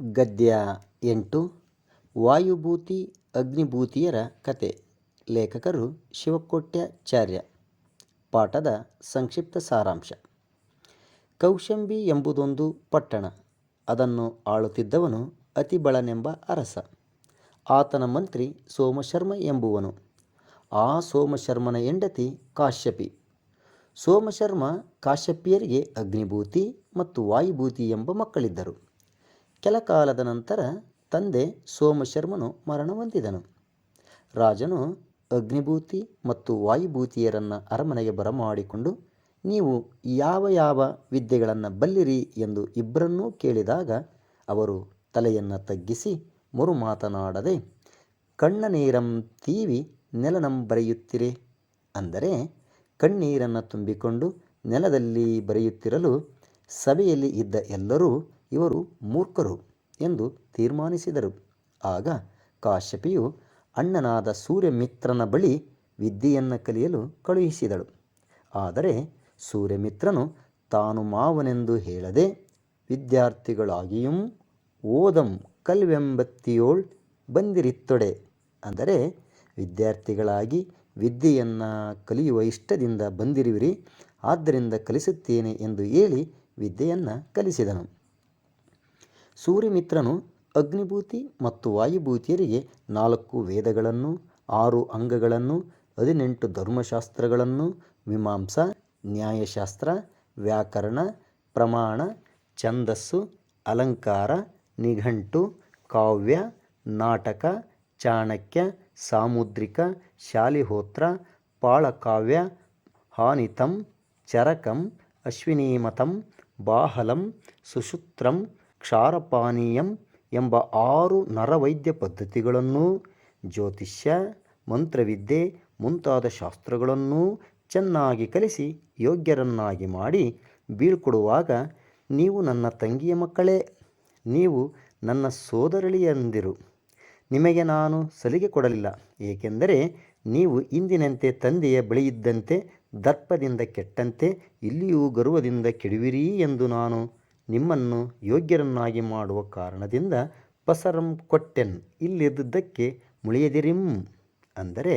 ಗದ್ಯ ಎಂಟು, ವಾಯುಭೂತಿ ಅಗ್ನಿಭೂತಿಯರ ಕತೆ. ಲೇಖಕರು ಶಿವಕೋಟ್ಯಾಚಾರ್ಯ. ಪಾಠದ ಸಂಕ್ಷಿಪ್ತ ಸಾರಾಂಶ. ಕೌಶಂಬಿ ಎಂಬುದೊಂದು ಪಟ್ಟಣ. ಅದನ್ನು ಆಳುತ್ತಿದ್ದವನು ಅತಿಬಳನೆಂಬ ಅರಸ. ಆತನ ಮಂತ್ರಿ ಸೋಮಶರ್ಮ ಎಂಬುವನು. ಆ ಸೋಮಶರ್ಮನ ಹೆಂಡತಿ ಕಾಶ್ಯಪಿ. ಸೋಮಶರ್ಮ ಕಾಶ್ಯಪಿಯರಿಗೆ ಅಗ್ನಿಭೂತಿ ಮತ್ತು ವಾಯುಭೂತಿ ಎಂಬ ಮಕ್ಕಳಿದ್ದರು. ಕೆಲ ಕಾಲದ ನಂತರ ತಂದೆ ಸೋಮಶರ್ಮನು ಮರಣ ಹೊಂದಿದನು. ರಾಜನು ಅಗ್ನಿಭೂತಿ ಮತ್ತು ವಾಯುಭೂತಿಯರನ್ನು ಅರಮನೆಗೆ ಬರಮಾಡಿಕೊಂಡು, ನೀವು ಯಾವ ಯಾವ ವಿದ್ಯೆಗಳನ್ನು ಬಲ್ಲಿರಿ ಎಂದು ಇಬ್ಬರನ್ನೂ ಕೇಳಿದಾಗ ಅವರು ತಲೆಯನ್ನು ತಗ್ಗಿಸಿ ಮರು ಮಾತನಾಡದೆ ಕಣ್ಣ ನೀರಂ ತೀವಿ ನೆಲನಂ ಬರೆಯುತ್ತಿರೆ ಅಂದರೆ, ಕಣ್ಣೀರನ್ನು ತುಂಬಿಕೊಂಡು ನೆಲದಲ್ಲಿ ಬರೆಯುತ್ತಿರಲು ಸಭೆಯಲ್ಲಿ ಇದ್ದ ಎಲ್ಲರೂ ಇವರು ಮೂರ್ಖರು ಎಂದು ತೀರ್ಮಾನಿಸಿದರು. ಆಗ ಕಾಶ್ಯಪಿಯು ಅಣ್ಣನಾದ ಸೂರ್ಯಮಿತ್ರನ ಬಳಿ ವಿದ್ಯೆಯನ್ನು ಕಲಿಯಲು ಕಳುಹಿಸಿದಳು. ಆದರೆ ಸೂರ್ಯಮಿತ್ರನು ತಾನು ಮಾವನೆಂದು ಹೇಳದೆ, ವಿದ್ಯಾರ್ಥಿಗಳಾಗಿಯೂ ಓದಂ ಕಲ್ವೆಂಬತ್ತಿಯೋಳ್ ಬಂದಿರಿತ್ತೊಡೆ. ಅಂದರೆ ವಿದ್ಯಾರ್ಥಿಗಳಾಗಿ ವಿದ್ಯೆಯನ್ನು ಕಲಿಯುವ ಇಷ್ಟದಿಂದ ಬಂದಿರುವಿರಿ, ಆದ್ದರಿಂದ ಕಲಿಸುತ್ತೇನೆ ಎಂದು ಹೇಳಿ ವಿದ್ಯೆಯನ್ನು ಕಲಿಸಿದನು. ಸೂರ್ಯಮಿತ್ರನು ಅಗ್ನಿಭೂತಿ ಮತ್ತು ವಾಯುಭೂತಿಯರಿಗೆ ನಾಲ್ಕು ವೇದಗಳನ್ನು, ಆರು ಅಂಗಗಳನ್ನು, ಹದಿನೆಂಟು ಧರ್ಮಶಾಸ್ತ್ರಗಳನ್ನು, ಮೀಮಾಂಸ, ನ್ಯಾಯಶಾಸ್ತ್ರ, ವ್ಯಾಕರಣ, ಪ್ರಮಾಣ, ಛಂದಸ್ಸು, ಅಲಂಕಾರ, ನಿಘಂಟು, ಕಾವ್ಯ, ನಾಟಕ, ಚಾಣಕ್ಯ, ಸಾಮುದ್ರಿಕ, ಶಾಲಿಹೋತ್ರ, ಪಾಳಕಾವ್ಯ, ಹಾನಿತಂ, ಚರಕಂ, ಅಶ್ವಿನೀಮತಂ, ಬಾಹಲಂ, ಸುಶುತ್ರಂ ಕ್ಷಾರಪಾನೀಯಂ ಎಂಬ ಆರು ನರವೈದ್ಯ ಪದ್ಧತಿಗಳನ್ನೂ, ಜ್ಯೋತಿಷ್ಯ, ಮಂತ್ರವಿದ್ಯೆ ಮುಂತಾದ ಶಾಸ್ತ್ರಗಳನ್ನೂ ಚೆನ್ನಾಗಿ ಕಲಿಸಿ ಯೋಗ್ಯರನ್ನಾಗಿ ಮಾಡಿ ಬೀಳ್ಕೊಡುವಾಗ ನೀವು ನನ್ನ ತಂಗಿಯ ಮಕ್ಕಳೇ, ನೀವು ನನ್ನ ಸೋದರಳಿಯಂದಿರು. ನಿಮಗೆ ನಾನು ಸಲಿಗೆ ಕೊಡಲಿಲ್ಲ, ಏಕೆಂದರೆ ನೀವು ಇಂದಿನಂತೆ ತಂದೆಯ ಬಳಿಯಿದ್ದಂತೆ ದರ್ಪದಿಂದ ಕೆಟ್ಟಂತೆ ಇಲ್ಲಿಯೂ ಗರ್ವದಿಂದ ಕೆಡುವಿರಿ ಎಂದು ನಾನು ನಿಮ್ಮನ್ನು ಯೋಗ್ಯರನ್ನಾಗಿ ಮಾಡುವ ಕಾರಣದಿಂದ ಪಸರಂ ಕೊಟ್ಟೆನ್, ಇಲ್ಲಿದ್ದುದಕ್ಕೆ ಮುಳಿಯದಿರಿಂ ಅಂದರೆ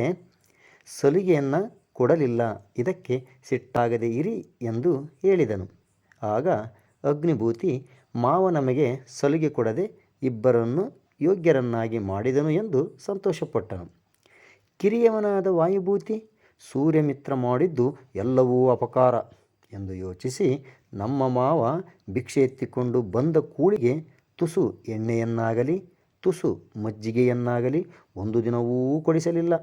ಸಲಿಗೆಯನ್ನು ಕೊಡಲಿಲ್ಲ, ಇದಕ್ಕೆ ಸಿಟ್ಟಾಗದೆ ಇರಿ ಎಂದು ಹೇಳಿದನು. ಆಗ ಅಗ್ನಿಭೂತಿ ಮಾವ ನಮಗೆ ಸಲಿಗೆ ಕೊಡದೆ ಇಬ್ಬರನ್ನು ಯೋಗ್ಯರನ್ನಾಗಿ ಮಾಡಿದನು ಎಂದು ಸಂತೋಷಪಟ್ಟನು. ಕಿರಿಯವನಾದ ವಾಯುಭೂತಿ ಸೂರ್ಯಮಿತ್ರ ಮಾಡಿದ್ದು ಎಲ್ಲವೂ ಅಪಕಾರ. ಎಂದು ಯೋಚಿಸಿ ನಮ್ಮ ಮಾವ ಭಿಕ್ಷೆ ಎತ್ತಿಕೊಂಡು ಬಂದ ಕೂಳಿಗೆ ತುಸು ಎಣ್ಣೆಯನ್ನಾಗಲಿ, ತುಸು ಮಜ್ಜಿಗೆಯನ್ನಾಗಲಿ ಒಂದು ದಿನವೂ ಕೊಡಿಸಲಿಲ್ಲ.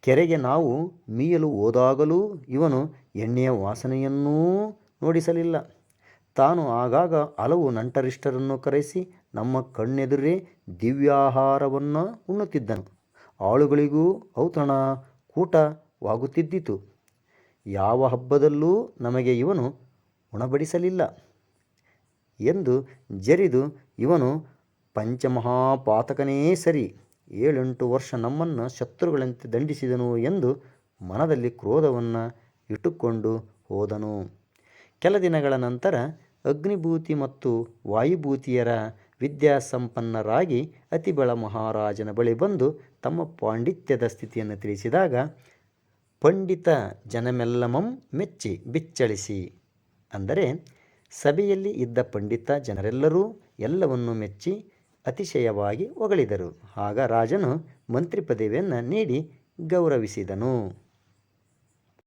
ಕೆರೆಗೆ ನಾವು ಮೀಯಲು ಹೋದಾಗಲೂ ಇವನು ಎಣ್ಣೆಯ ವಾಸನೆಯನ್ನೂ ನೋಡಿಸಲಿಲ್ಲ. ತಾನು ಆಗಾಗ ಹಲವು ನಂಟರಿಷ್ಟರನ್ನು ಕರೆಸಿ ನಮ್ಮ ಕಣ್ಣೆದುರೇ ದಿವ್ಯಾಹಾರವನ್ನು ಉಣ್ಣುತ್ತಿದ್ದನು. ಆಳುಗಳಿಗೂ ಔತಣ ಕೂಟವಾಗುತ್ತಿದ್ದಿತು ಯಾವ ಹಬ್ಬದಲ್ಲೂ ನಮಗೆ ಇವನು ಉಣಬಡಿಸಲಿಲ್ಲ ಎಂದು ಜರಿದು ಇವನು ಪಂಚಮಹಾಪಾತಕನೇ ಸರಿ, ಏಳೆಂಟು ವರ್ಷ ನಮ್ಮನ್ನು ಶತ್ರುಗಳಂತೆ ದಂಡಿಸಿದನು ಎಂದು ಮನದಲ್ಲಿ ಕ್ರೋಧವನ್ನು ಇಟ್ಟುಕೊಂಡು ಹೋದನು. ಕೆಲ ದಿನಗಳ ನಂತರ ಅಗ್ನಿಭೂತಿ ಮತ್ತು ವಾಯುಭೂತಿಯರ ವಿದ್ಯಾಸಂಪನ್ನರಾಗಿ ಅತಿಬಳ ಮಹಾರಾಜನ ಬಳಿ ಬಂದು ತಮ್ಮ ಪಾಂಡಿತ್ಯದ ಸ್ಥಿತಿಯನ್ನು ತಿಳಿಸಿದಾಗ ಪಂಡಿತ ಜನಮೆಲ್ಲಮಂ ಮೆಚ್ಚಿ ಬಿಚ್ಚಳಿಸಿ ಅಂದರೆ ಸಭೆಯಲ್ಲಿ ಇದ್ದ ಪಂಡಿತ ಜನರೆಲ್ಲರೂ ಎಲ್ಲವನ್ನು ಮೆಚ್ಚಿ ಅತಿಶಯವಾಗಿ ಹೊಗಳಿದರು. ಆಗ ರಾಜನು ಮಂತ್ರಿ ಪದವಿಯನ್ನು ನೀಡಿ ಗೌರವಿಸಿದನು.